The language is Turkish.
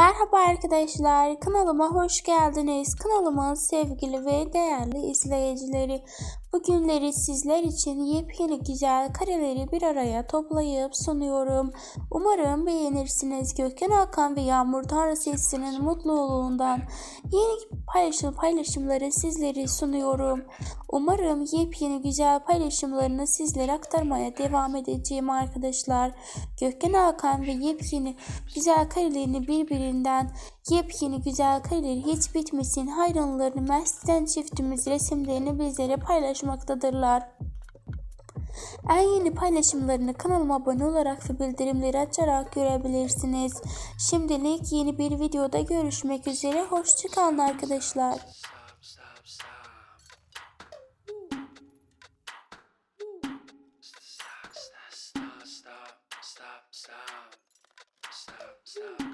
Merhaba arkadaşlar, kanalıma hoş geldiniz. Kanalımın sevgili ve değerli izleyicileri. Bugünleri sizler için yepyeni güzel kareleri bir araya toplayıp sunuyorum. Umarım beğenirsiniz. Gökhan Hakan ve Yağmur Tanrı sesinin mutluluğundan yeni paylaşım paylaşımları sizleri sunuyorum. Umarım yepyeni güzel paylaşımlarını sizlere aktarmaya devam edeceğim arkadaşlar. Gökhan Hakan ve yepyeni güzel karelerini birbirinden yepyeni güzel kareleri hiç bitmesin hayranlarını Mersin'den çiftimiz resimlerini bizlere paylaşmaktadırlar. En yeni paylaşımlarını kanalıma abone olarak ve bildirimleri açarak görebilirsiniz. Şimdilik yeni bir videoda görüşmek üzere. Hoşçakalın arkadaşlar. stop, stop,